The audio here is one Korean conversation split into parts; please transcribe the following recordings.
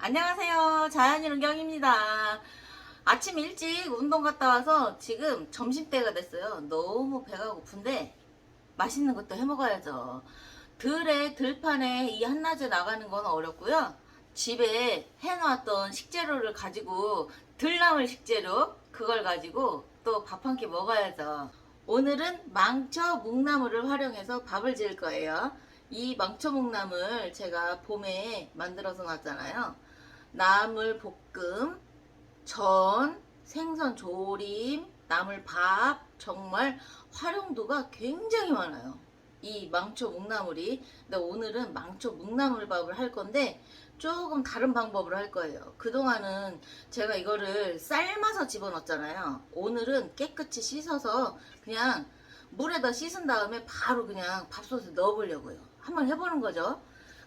안녕하세요. 자연이 은경입니다. 아침 일찍 운동 갔다 와서 지금 점심때가 됐어요. 너무 배가 고픈데 맛있는 것도 해 먹어야죠. 들에 들판에 이 한낮에 나가는 건 어렵고요. 집에 해놓았던 식재료를 가지고 들나물 식재료 그걸 가지고 또 밥 한 끼 먹어야죠. 오늘은 망초 묵나물을 활용해서 밥을 지을 거예요. 이 망초 묵나물 제가 봄에 만들어서 놨잖아요. 나물 볶음, 전, 생선 조림, 나물 밥 정말 활용도가 굉장히 많아요. 이 망초 묵나물이 근데 오늘은 망초 묵나물 밥을 할 건데 조금 다른 방법으로 할 거예요. 그동안은 제가 이거를 삶아서 집어넣었잖아요. 오늘은 깨끗이 씻어서 그냥 물에다 씻은 다음에 바로 그냥 밥솥에 넣어보려고요. 한번 해보는 거죠.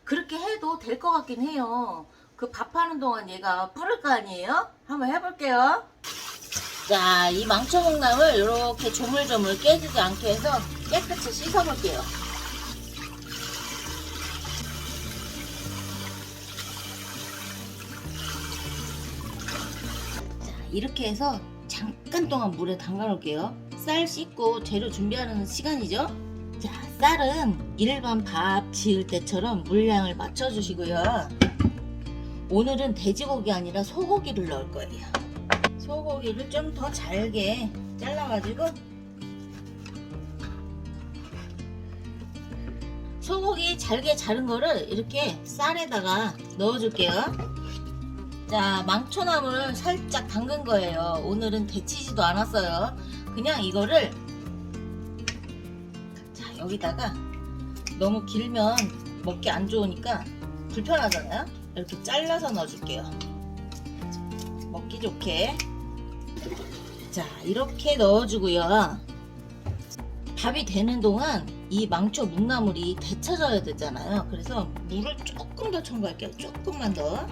그렇게 해도 될 것 같긴 해요. 그 밥하는 동안 얘가 뿌를 거 아니에요? 한번 해볼게요. 자, 이 망초목남을 이렇게 조물조물 깨지지 않게 해서 깨끗이 씻어볼게요. 자, 이렇게 해서 잠깐 동안 물에 담가 놓을게요. 쌀 씻고 재료 준비하는 시간이죠. 자, 쌀은 일반 밥 지을 때처럼 물량을 맞춰주시고요. 오늘은 돼지고기 아니라 소고기를 넣을 거예요. 소고기를 좀 더 잘게 잘라가지고 소고기 잘게 자른 거를 이렇게 쌀에다가 넣어줄게요. 자, 망초나물 살짝 담근 거예요. 오늘은 데치지도 않았어요. 그냥 이거를 자, 여기다가 너무 길면 먹기 안 좋으니까 불편하잖아요. 이렇게 잘라서 넣어줄게요. 먹기 좋게. 자, 이렇게 넣어주고요. 밥이 되는 동안 이 망초 묵나물이 데쳐져야 되잖아요. 그래서 물을 조금 더 첨가할게요. 조금만 더.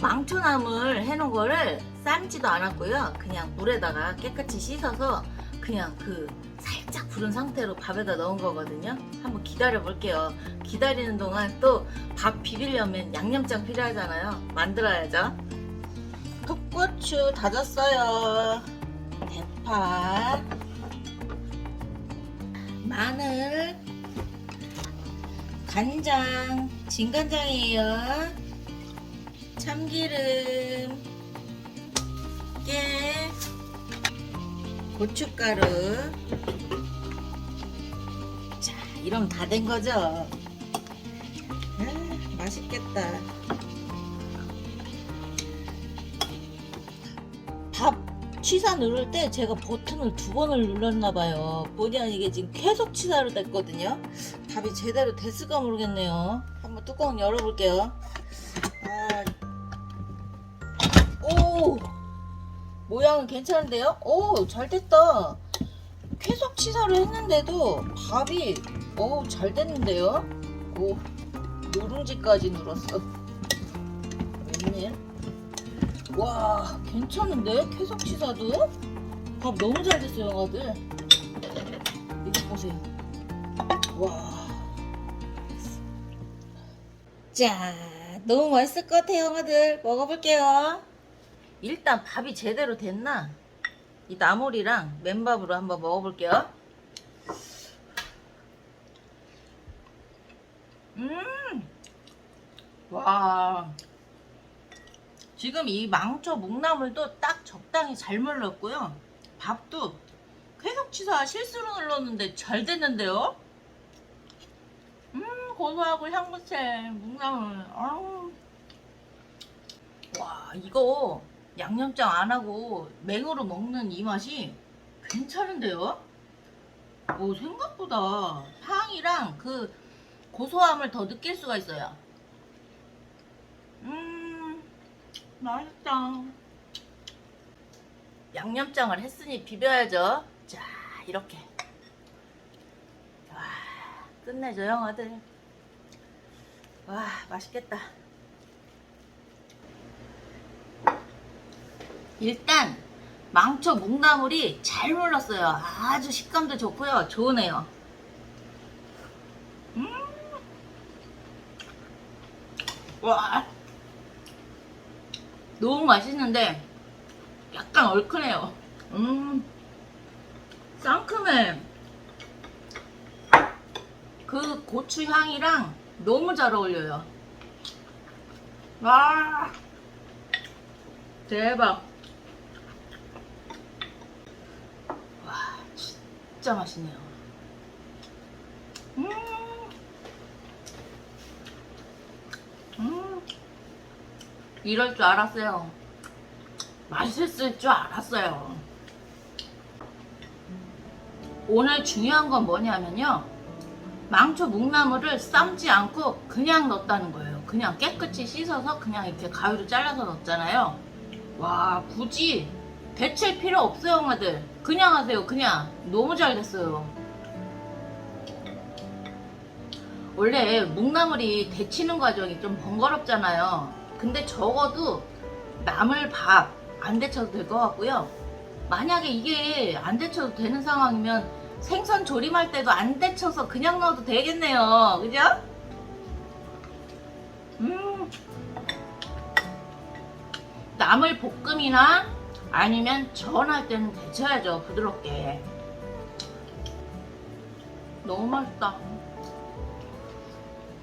망초나물 해놓은 거를 삶지도 않았고요. 그냥 물에다가 깨끗이 씻어서 그냥 그 살짝 부른 상태로 밥에다 넣은 거거든요. 한번 기다려 볼게요. 기다리는 동안 또 밥 비비려면 양념장 필요하잖아요. 만들어야죠. 풋고추 다졌어요. 대파, 마늘, 간장, 진간장이에요. 참기름, 깨, 고춧가루. 자, 이러면 다 된 거죠? 아, 맛있겠다. 밥 취사 누를 때 제가 버튼을 두 번을 눌렀나 봐요. 본의 아니게 지금 계속 취사로 됐거든요. 밥이 제대로 됐을까 모르겠네요. 한번 뚜껑 열어볼게요. 아, 오 모양은 괜찮은데요? 오 잘 됐다. 계속 취사를 했는데도 밥이 오 잘 됐는데요. 오 누룽지까지 눌었어. 웬일? 와 괜찮은데 계속 취사도 밥 너무 잘 됐어요 형아들 이거 보세요 와 자 너무 맛있을 것 같아요 형아들 먹어볼게요 일단 밥이 제대로 됐나 이 나물이랑 맨밥으로 한번 먹어볼게요 음 와 지금 이 망초 묵나물도 딱 적당히 잘 물렀고요. 밥도 계속 취사 실수로 눌렀는데 잘 됐는데요. 음 고소하고 향긋해 묵나물. 아우. 와 이거 양념장 안 하고 맹으로 먹는 이 맛이 괜찮은데요. 오 생각보다 탕이랑 그 고소함을 더 느낄 수가 있어요. 음. 맛있다. 양념장을 했으니 비벼야죠. 자, 이렇게. 와, 끝내줘, 형아들. 와, 맛있겠다. 일단, 망초 묵나물이 잘 물렀어요. 아주 식감도 좋고요. 좋으네요. 음. 와. 너무 맛있는데 약간 얼큰해요. 음, 상큼해. 그 고추 향이랑 너무 잘 어울려요. 와, 대박. 와, 진짜 맛있네요. 음, 음, 이럴 줄 알았어요. 맛있을 줄 알았어요. 오늘 중요한 건 뭐냐면요. 망초 묵나물을 삶지 않고 그냥 넣었다는 거예요. 그냥 깨끗이 씻어서 그냥 이렇게 가위로 잘라서 넣었잖아요. 와, 굳이 데칠 필요 없어요, 엄마들. 그냥 하세요, 그냥. 너무 잘 됐어요. 원래 묵나물이 데치는 과정이 좀 번거롭잖아요. 근데 적어도 나물 밥 안 데쳐도 될 것 같고요. 만약에 이게 안 데쳐도 되는 상황이면 생선 조림할 때도 안 데쳐서 그냥 넣어도 되겠네요. 그죠? 음. 나물 볶음이나 아니면 전할 때는 데쳐야죠. 부드럽게. 너무 맛있다.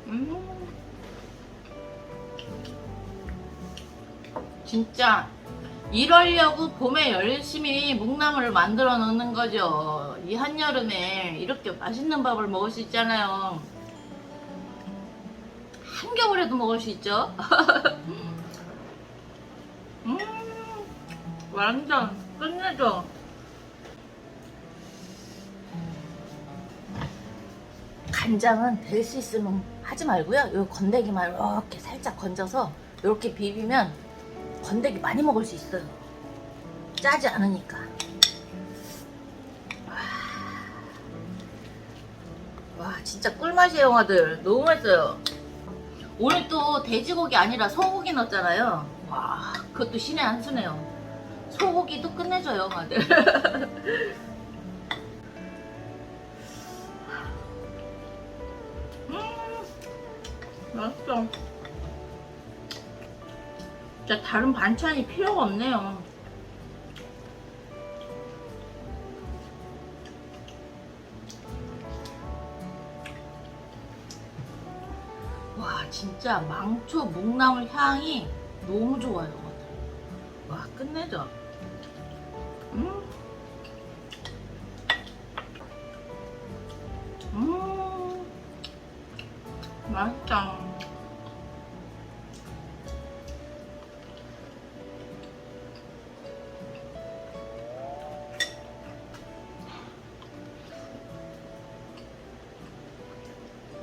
음. 진짜 이러려고 봄에 열심히 묵나물을 만들어 놓는 거죠. 이 한여름에 이렇게 맛있는 밥을 먹을 수 있잖아요. 한겨울에도 먹을 수 있죠. 음, 완전 끝내줘. 간장은 될 수 있으면 하지 말고요. 요 건더기만 이렇게 살짝 건져서 이렇게 비비면 건더기 많이 먹을 수 있어요. 짜지 않으니까. 와, 와 진짜 꿀맛이에요, 영화들. 너무 맛있어요. 오늘 또 돼지고기 아니라 소고기 넣었잖아요. 와, 그것도 신의 한 수네요. 소고기도 끝내줘요, 영화들. 음, 맛있어. 진짜 다른 반찬이 필요가 없네요. 와 진짜 망초 묵나물 향이 너무 좋아요. 와 끝내죠. 음. 음. 맛있다.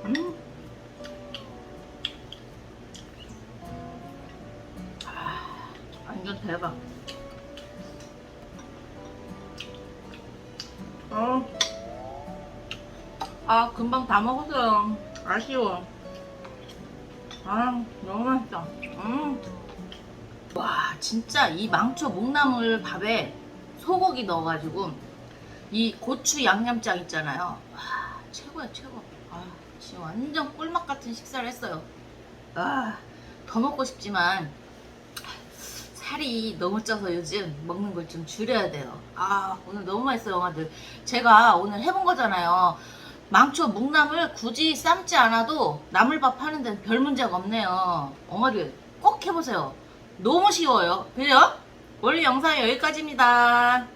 음. 아, 완전 대박. 어. 아, 금방 다 먹었어요. 아쉬워. 아, 너무 맛있다. 음. 와, 진짜 이 망초 묵나물 밥에 소고기 넣어가지고 이 고추 양념장 있잖아요. 와, 최고야, 최고. 아, 지금 완전 꿀맛 같은 식사를 했어요. 아, 더 먹고 싶지만 살이 너무 쪄서 요즘 먹는 걸 좀 줄여야 돼요. 아, 오늘 너무 맛있어요, 엄마들. 제가 오늘 해본 거잖아요. 망초 묵나물 굳이 삶지 않아도 나물밥 하는 데는 별 문제가 없네요. 엄마들 꼭 해보세요. 너무 쉬워요. 그죠? 오늘 영상 여기까지입니다.